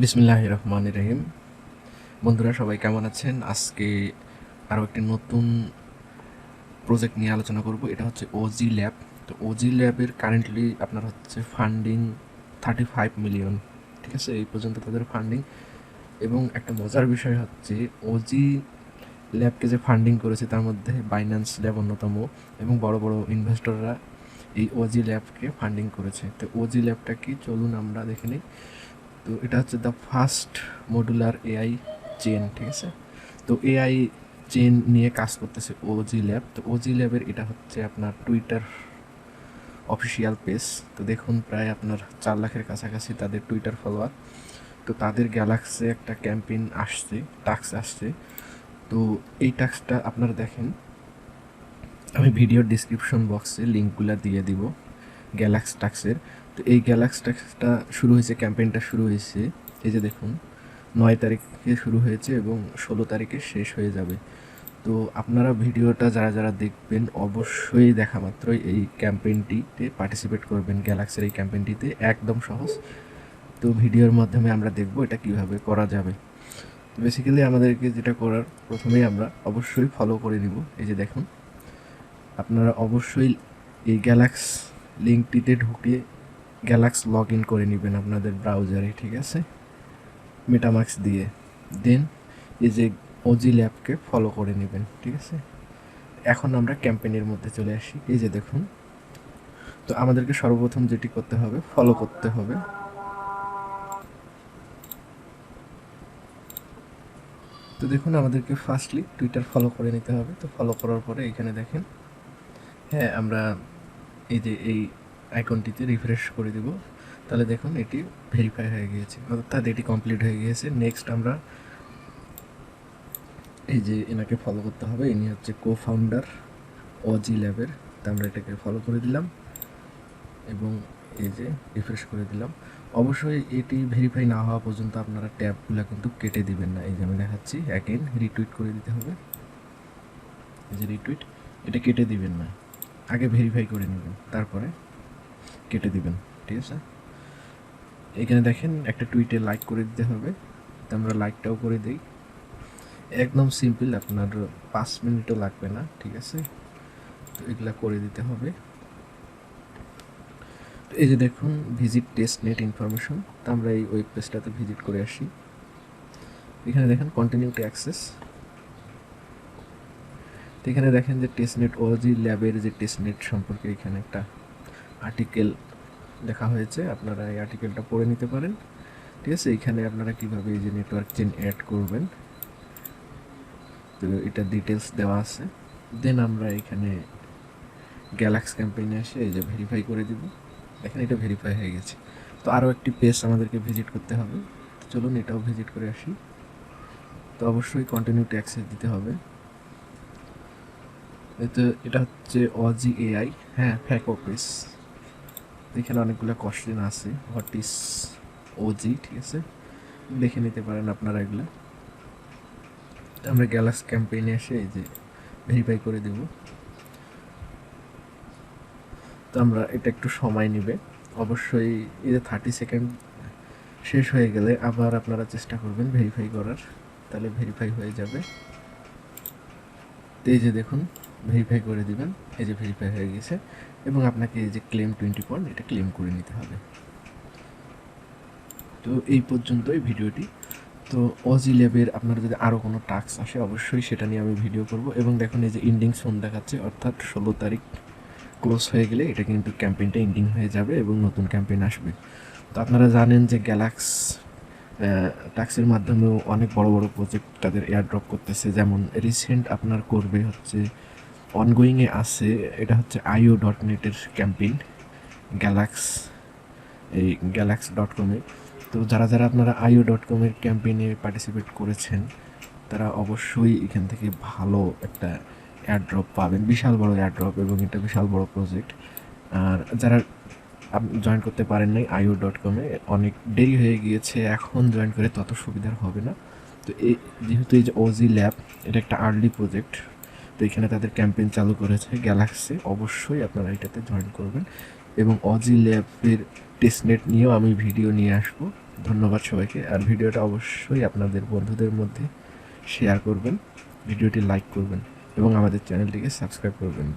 বিসমিল্লাহ রহমান রহিম বন্ধুরা, সবাই কেমন আছেন? আজকে আরও একটি নতুন প্রজেক্ট নিয়ে আলোচনা করব। এটা হচ্ছে ওজি ল্যাব তো ওজি ল্যাবের কারেন্টলি আপনার হচ্ছে ফান্ডিং থার্টি ফাইভ মিলিয়ন ঠিক আছে? এই পর্যন্ত তাদের ফান্ডিং এবং একটা মজার বিষয় হচ্ছে ওজি ল্যাবকে যে ফান্ডিং করেছে, তার মধ্যে বাইন্যান্স ল্যাব অন্যতম এবং বড় বড় ইনভেস্টররা এই ওজি ল্যাবকে ফান্ডিং করেছে। তো ওজি ল্যাবটা কি? চলুন আমরা দেখে নিই। তো এটা হচ্ছে the first modular AI chain ঠিক আছে? তো এআই চেন নিয়ে কাজ করতেছে ওজি ল্যাব তো ওজি ল্যাবের এটা হচ্ছে আপনার টুইটার অফিসিয়াল পেজ তো দেখুন প্রায় আপনার চার লাখের কাছাকাছি তাদের টুইটার ফলোয়ার তো তাদের গ্যালাক্সে একটা ক্যাম্পেইন আসছে টাক্স আসছে। তো এই টাক্সটা আপনারা দেখেন। আমি ভিডিওর ডিসক্রিপশন বক্সে লিঙ্কগুলো দিয়ে দিব গ্যালাক্স টাক্সের তো এই গ্যালাক্স টাক্সটা শুরু হয়েছে ক্যাম্পেইনটা শুরু হয়েছে। এই যে দেখুন, নয় তারিখে শুরু হয়েছে এবং ষোলো তারিখে শেষ হয়ে যাবে। তো আপনারা ভিডিওটা যারা যারা দেখবেন, অবশ্যই দেখা মাত্রই এই ক্যাম্পেইনটিতে পার্টিসিপেট করবেন। গ্যালাক্সের এই ক্যাম্পেইনটিতে একদম সহজ। তো ভিডিওর মাধ্যমে আমরা দেখব এটা কীভাবে করা যাবে। তো বেসিক্যালি আমাদেরকে যেটা করার, প্রথমেই আমরা অবশ্যই ফলো করে নিব। এই যে দেখুন, আপনারা অবশ্যই এই গ্যালাক্স লিঙ্কটিতে ঢুকে গ্যালাক্স লগ ইন করে নেবেন আপনাদের ব্রাউজারে ঠিক আছে? মেটামাক্স দিয়ে। দেন এই যে ওজি ল্যাবকে ফলো করে নেবেন, ঠিক আছে? এখন আমরা ক্যাম্পেইনের মধ্যে চলে আসি। এই যে দেখুন। তো আমাদেরকে সর্বপ্রথম যেটি করতে হবে ফলো করতে হবে। তো দেখুন, আমাদেরকে ফার্স্টলি টুইটার ফলো করে নিতে হবে। তো ফলো করার পরে এখানে দেখেন হ্যাঁ আমরা এই যে এই আইকনটিতে রিফ্রেশ করে দিব। তাহলে দেখুন, এটি ভেরিফাই হয়ে গিয়েছে। অর্থাৎ এটি কমপ্লিট হয়ে গিয়েছে। নেক্সট আমরা এই যে এনাকে ফলো করতে হবে, ইনি হচ্ছে কো ফাউন্ডার ওজি ল্যাবের তা আমরা এটাকে ফলো করে দিলাম এবং এই যে রিফ্রেশ করে দিলাম। অবশ্যই এটি ভেরিফাই না হওয়া পর্যন্ত আপনারা ট্যাবগুলো কিন্তু কেটে দিবেন না। এই যে আমি দেখাচ্ছি অ্যাগেন রিটুইট করে দিতে হবে। এই যে রিটুইট এটা কেটে দিবেন না। আগে ভেরিফাই করে নেবেন, তারপরে কেটে দিবেন, ঠিক আছে? এখানে দেখেন একটা টুইটে লাইক করে দিতে হবে। তো আমরা লাইকটাও করে দিই। একদম সিম্পল আপনার পাঁচ মিনিটও লাগবে না, ঠিক আছে? তো এগুলা করে দিতে হবে। তো এই যে দেখুন ভিজিট টেস্ট নেট ইনফরমেশন তো আমরা এই ওয়েব পেজটাতে ভিজিট করে আসি। এখানে দেখেন কন্টিনিউ টু অ্যাক্সেস তো এখানে দেখেন যে টেস্টনেট ওজি ল্যাবের যে টেস্টনেট সম্পর্কে এখানে একটা আর্টিকেল লেখা হয়েছে, আপনারা এই আর্টিকেলটা পড়ে নিতে পারেন। ঠিক আছে, এখানে আপনারা কীভাবে এই যে নেটওয়ার্ক চেন অ্যাড করবেন, তো এটা ডিটেলস দেওয়া আছে। দেন আমরা এখানে গ্যালাক্স ক্যাম্পেইনে এসে এই যে ভেরিফাই করে দিব। দেখেন, এটা ভেরিফাই হয়ে গেছে। তো আরও একটি পেজ আমাদেরকে ভিজিট করতে হবে। তো চলুন এটাও ভিজিট করে আসি। তো অবশ্যই কন্টিনিউ অ্যাক্সেস দিতে হবে। এতে, এটা হচ্ছে অজি এআই হ্যাঁ ফ্যাক অফিস এখানে অনেকগুলো কোশ্চেন আছে। হোয়াট ইজ ওজি ঠিক আছে? দেখে নিতে পারেন আপনারা এগুলো। আমরা গ্যালাক্স ক্যাম্পেইনে এসে এই যে ভেরিফাই করে দেব। তো আমরা এটা একটু সময় নেবে। অবশ্যই এই থার্টি সেকেন্ড শেষ হয়ে গেলে আবার আপনারা চেষ্টা করবেন ভেরিফাই করার। তাহলে ভেরিফাই হয়ে যাবে। তো এই যে দেখুন ভেরিফাই করে দিবেন, এই যে ভেরিফাই হয়ে গেছে, এবং আপনাকে এই যে ক্লেম টোয়েন্টি পয়েন্ট এটা ক্লেম করে নিতে হবে। তো এই পর্যন্তই ভিডিওটি। তো অজি ল্যাবের আপনার যদি আরও কোনো টাস্ক আসে, অবশ্যই সেটা নিয়ে আমি ভিডিও করব। এবং দেখুন, এই যে ইন্ডিং সোন দেখাচ্ছে, অর্থাৎ ষোলো তারিখ ক্লোজ হয়ে গেলে এটা কিন্তু ক্যাম্পেইনটা ইন্ডিং হয়ে যাবে এবং নতুন ক্যাম্পেইন আসবে। তো আপনারা জানেন যে গ্যালাক্স টাক্সের মাধ্যমেও অনেক বড় বড় প্রজেক্ট তাদের এয়ার ড্রপ করতেছে। যেমন রিসেন্ট আপনার করবে হচ্ছে অনগোয়িংয়ে আছে, এটা হচ্ছে আইও ডট নেটের ক্যাম্পেইন গ্যালাক্স এই গ্যালাক্স ডট কমে তো যারা যারা আপনারা আইও ডট কমের ক্যাম্পেইনে পার্টিসিপেট করেছেন, তারা অবশ্যই এখান থেকে ভালো একটা এয়ারড্রপ পাবেন। বিশাল বড় এয়ারড্রপ এবং এটা বিশাল বড় প্রজেক্ট আর যারা জয়েন করতে পারেন নাই আইও ডট কমে অনেক দেরি হয়ে গিয়েছে, এখন জয়েন করে তত সুবিধার হবে না। তো এই যেহেতু এই যে ওজি ল্যাব এটা একটা আর্লি প্রজেক্ট তো এখানে তাদের ক্যাম্পেইন চালু করেছে গ্যালাক্সি, অবশ্যই আপনারা এটাতে জয়েন করবেন। এবং অজি ল্যাবের টেস্টনেট নিয়েও আমি ভিডিও নিয়ে আসব। ধন্যবাদ সবাইকে। আর ভিডিওটা অবশ্যই আপনাদের বন্ধুদের মধ্যে শেয়ার করবেন, ভিডিওটি লাইক করবেন, এবং আমাদের চ্যানেলটিকে সাবস্ক্রাইব করবেন।